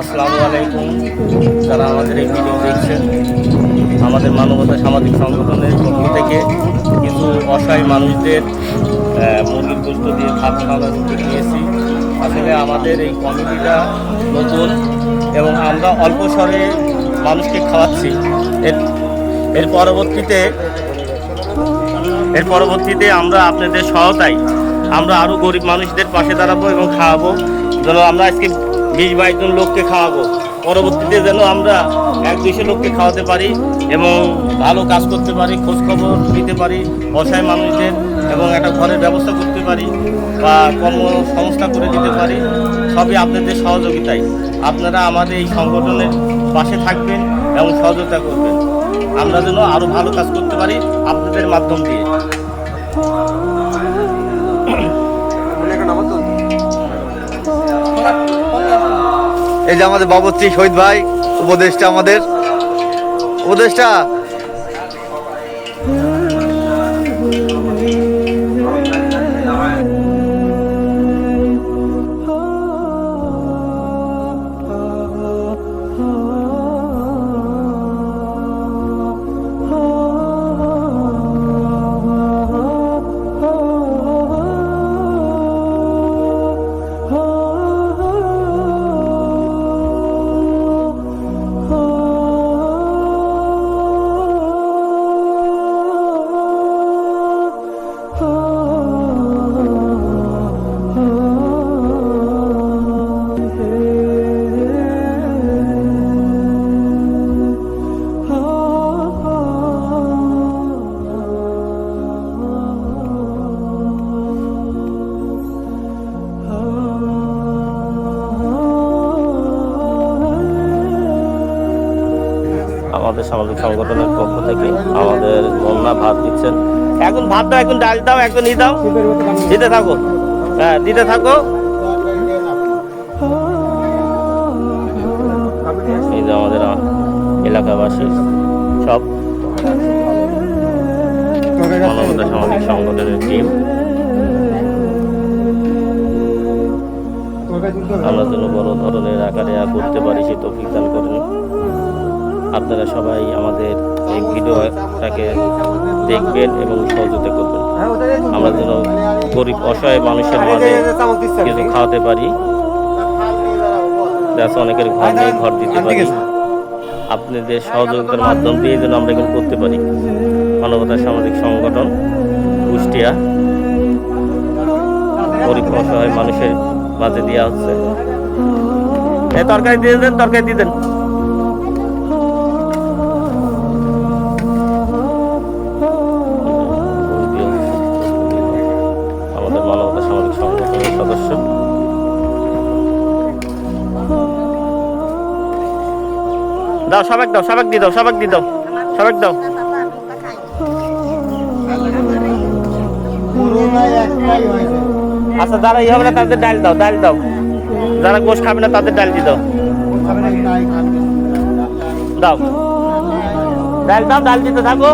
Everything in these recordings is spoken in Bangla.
আসসালামু আলাইকুম। যারা আমাদের এই ভিডিও দেখছেন, আমাদের মানবতা সামাজিক সংগঠনের পক্ষ থেকে কিছু অসহায় মানুষদের মুরগির গোস্ত দিয়ে ভাত খাওয়ানোর নিয়েছি। আসলে আমাদের এই কমিটিটা নতুন এবং আমরা অল্প স্বরে মানুষকে খাওয়াচ্ছি। এর এর পরবর্তীতে এর পরবর্তীতে আমরা আপনাদের সহায়তায় আমরা আরও গরিব মানুষদের পাশে দাঁড়াবো এবং খাওয়াবো। যেন আমরা আজকে বিশ বাইশ জন লোককে খাওয়াবো। পরবর্তীতে যেন আমরা এক দুইশো লোককে খাওয়াতে পারি এবং ভালো কাজ করতে পারি, খোঁজখবর দিতে পারি, অসহায় মানুষদের এবং একটা ঘরের ব্যবস্থা করতে পারি বা কর্মসংস্থা করে দিতে পারি। সবই আপনাদের সহযোগিতায়। আপনারা আমাদের এই সংগঠনের পাশে থাকবেন এবং সহযোগিতা করবেন। আমরা যেন আরও ভালো কাজ করতে পারি আপনাদের মাধ্যম দিয়ে। এই যে আমাদের বাবুশ্রী শহীদ ভাই উপদেশটা আমাদের। উপদেষ্টা আমাদের সামাজিক সংগঠনের পক্ষ থেকে আমাদের বন্যা ভাত দিচ্ছেন। এখন ভাত দাও, এখন ডাল দাও, এখন ই দাও। দিতে থাকো। হ্যাঁ দিতে থাকো। এই যে আমাদের এলাকাবাসী সব। মানবতা সামাজিক সংগঠনের টিম আমরা যেন বড় ধরনের আকারে করতে পারি, সে তৌফিক দান করেন। আপনারা সবাই আমাদের এই ভিডিওটাকে দেখবেন এবং সহযোগিতা করবেন। আমরা যেন গরিব, অসহায় মানুষের মাঝে কিছু খাওয়াতে পারি। যাতে অনেকের ঘর নেই, ঘর দিতে পারি। আপনাদের সহযোগিতার মাধ্যম দিয়ে যেন আমরা এগুলো করতে পারি। মানবতা সামাজিক সংগঠন, কুষ্টিয়া, গরিব, অসহায় মানুষের মাঝে দেওয়া হচ্ছে। তরকারি দিয়ে দেন, তরকারি দিয়ে দেন। দাও সবাক দাও সবাক দিয়ে দাও সবাক দিয়ে দাও সবাক দাও। আচ্ছা যারা ইয়ে হবে না, তাদের ডাল দাও ডাল দাও। যারা গোশ খাবে না, তাদের ডাল দিয়ে দাও। দাও। ডাল দাও, ডাল দিতে থাকো।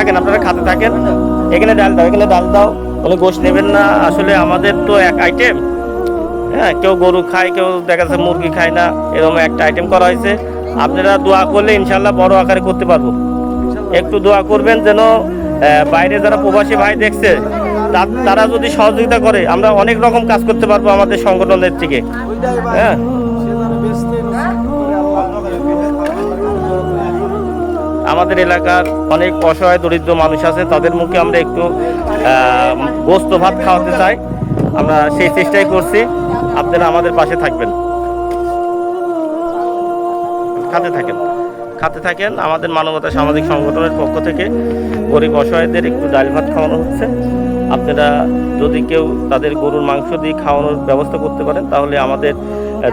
থাকেন, আপনারা খাতে থাকেন। এখানে ডাল দাও, এখানে ডাল দাও, কোনো গোশ নেবেন না। আসলে আমাদের তো এক আইটেম হ্যাঁ কেউ গরু খায়, কেউ দেখা যাচ্ছে মুরগি খায় না, এরকম একটা আইটেম করা হয়েছে। আপনারা দোয়া করলে ইনশাল্লাহ বড় আকারে করতে পারব। একটু দোয়া করবেন যেন বাইরে যারা প্রবাসী ভাই দেখছে তারা যদি সহযোগিতা করে, আমরা অনেক রকম কাজ করতে পারব আমাদের সংগঠনের থেকে। হ্যাঁ আমাদের এলাকার অনেক অসহায় দরিদ্র মানুষ আছে, তাদের মুখে আমরা একটু গোস্ত ভাত খাওয়াতে চাই। আমরা সেই চেষ্টাই করছি। আপনারা আমাদের পাশে থাকবেন। খাতে থাকেন। খাতে থাকেন। আমাদের মানবতা সামাজিক সংগঠনের পক্ষ থেকে গরিব অসহায়দের একটু ডাল ভাত খাওয়ানো হচ্ছে। আপনারা যদি কেউ তাদের গরুর মাংস দিয়ে খাওয়ানোর ব্যবস্থা করতে পারেন, তাহলে আমাদের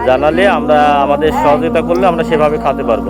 জানালে আমরা আমাদের সহযোগিতা করলে আমরা সেভাবে খাতে পারব।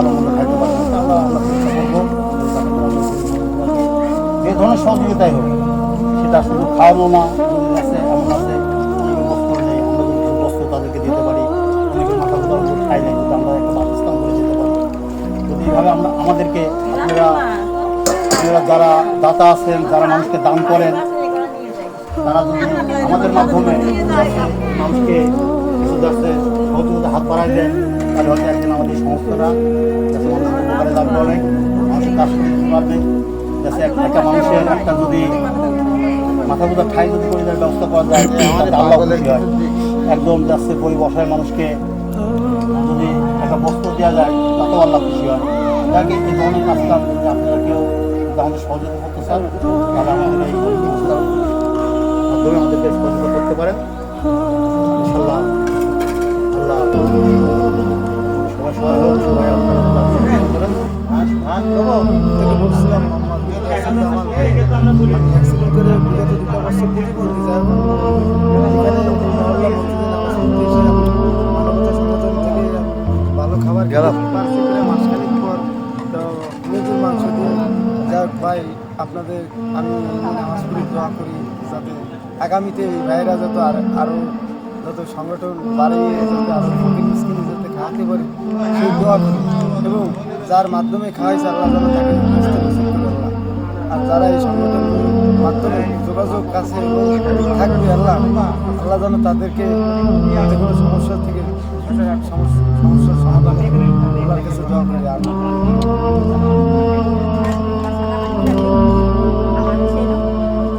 ভালো ধরনের সহযোগিতাই হোক সেটা শুধু খাওয়ানো না আছে বস্ত্র নেই কিছু তাদেরকে দিতে পারি আমরা আমাদেরকে আপনারা আপনারা যারা দাতা আছেন যারা মানুষকে দান করেন তারা যদি আমাদের মাধ্যমে মানুষকে হাত বাড়ায় দেন তাহলে হয়তো একদিন আমাদের এই সংস্থাটা যাতে মানুষের উপকারে লাগবে অনেক মানুষের কাজ করে পারবে। যাতে একটা মানুষের একটা যদি মাথা গোদা ঠাই যদি করে দেওয়ার ব্যবস্থা করা যায় আল্লাহ হয়। একদম যাচ্ছে গরিব অসহায় মানুষকে যদি একটা বস্ত্র দেওয়া যায় তাতেও আল্লাহ খুশি হয়। যাকে এই ধরনের কাজটা যদি আপনারা কেউ আমাদের সহযোগিতা করতে চান তাহলে আমাদের এই মাধ্যমে আমাদেরকে সহযোগিতা করতে পারেন। ইনশাল্লাহ আল্লাহ খাবার গেলাম। মাসখানিক পর তো মাংস দিয়ে যাক ভাই আপনাদের আমি দোয়া করি যাতে আগামীতে এই যত আর আরও যত সংগঠন বাড়িয়ে যাতে আরও পারি সেই দোয়া করি এবং যার মাধ্যমে খাওয়াইছে আল্লাহ তাকে বুঝতে আর যারা এই সংগঠনের মাধ্যমে যোগাযোগ কাছে থাকবে আল্লাহ আল্লাহ যেন তাদেরকে যে কোনো সমস্যা থেকে সমস্যা- সমস্যার সমাধান আল্লাহর কাছে দোয়া করি। আর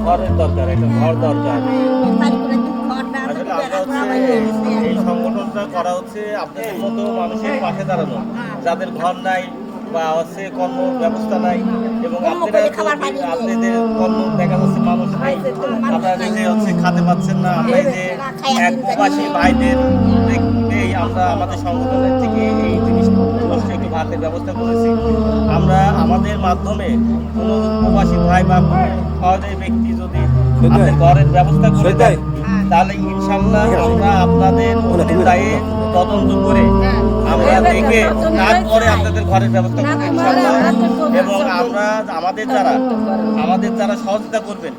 ঘরের দরকার একটা ঘর দরকার। আসলে আমরা হচ্ছে এই সংগঠনটা করা হচ্ছে আপনাদের মতো মানুষের পাশে দাঁড়ানো যাদের ঘর নাই বা হচ্ছে কর্ম ব্যবস্থা নাই এবং আপনারা। আপনাদের কর্ম দেখা যাচ্ছে মানুষ নেই। আপনারা নিজে হচ্ছে খাতে পাচ্ছেন না। আমরা যে এক প্রবাসী ভাইদের আমরা আমাদের সংগঠনের থেকে এই জিনিস একটু ভাতের ব্যবস্থা করেছি। আমরা আমাদের মাধ্যমে কোনো প্রবাসী ভাই বা কোনো সহজে ব্যক্তি যদি আপনাদের ঘরের ব্যবস্থা করে দেয় তাহলে ইনশাল্লাহ আমরা আপনাদের দায়ে তদন্ত করে আমরা দেখে তারপরে আপনাদের ঘরের ব্যবস্থা করব ইনশাল্লাহ এবং আমরা আমাদের যারা আমাদের যারা সহযোগিতা করবেন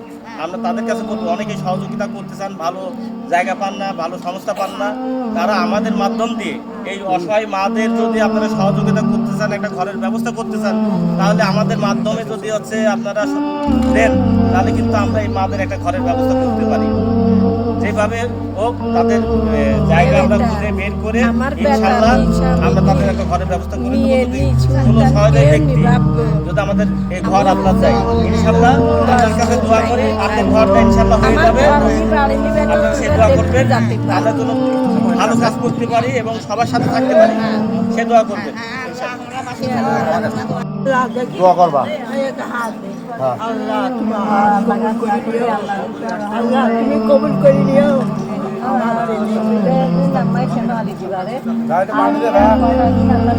আমরা তাদের কাছে বলব অনেকে সহযোগিতা করতে চান, ভালো জায়গা পান না, ভালো সংস্থা পান না। তারা আমাদের মাধ্যম দিয়ে এই অসহায় মাদের যদি আপনারা সহযোগিতা করতে চান, একটা ঘরের ব্যবস্থা করতে চান, তাহলে আমাদের মাধ্যমে যদি হচ্ছে আপনারা দেন, তাহলে কিন্তু আমরা এই মাদের একটা ঘরের ব্যবস্থা করতে পারি। যেভাবে হোক তাদের জায়গা আমরা খুঁজে বের করে আমার ইনশাল্লাহ আমরা তাদের একটা ঘরের ব্যবস্থা করে দেবো নিয়ে যদি কোনো সহজে ব্যক্তি যদি আমাদের এই ঘর আপনার চাই ইনশাল্লাহ আপনার কাছে দোয়া করে আপনার ঘরটা ইনশাল্লাহ হয়ে যাবে আপনারা সে দোয়া করবেন আমরা যেন ভালো কাজ করতে পারি এবং সবার সাথে থাকতে পারি সে দোয়া করবেন দোয়া করবা হ্যাঁ আল্লাহ তুমি কবুল করে নিও গাড়িটা পানি দে ভাই আল্লাহ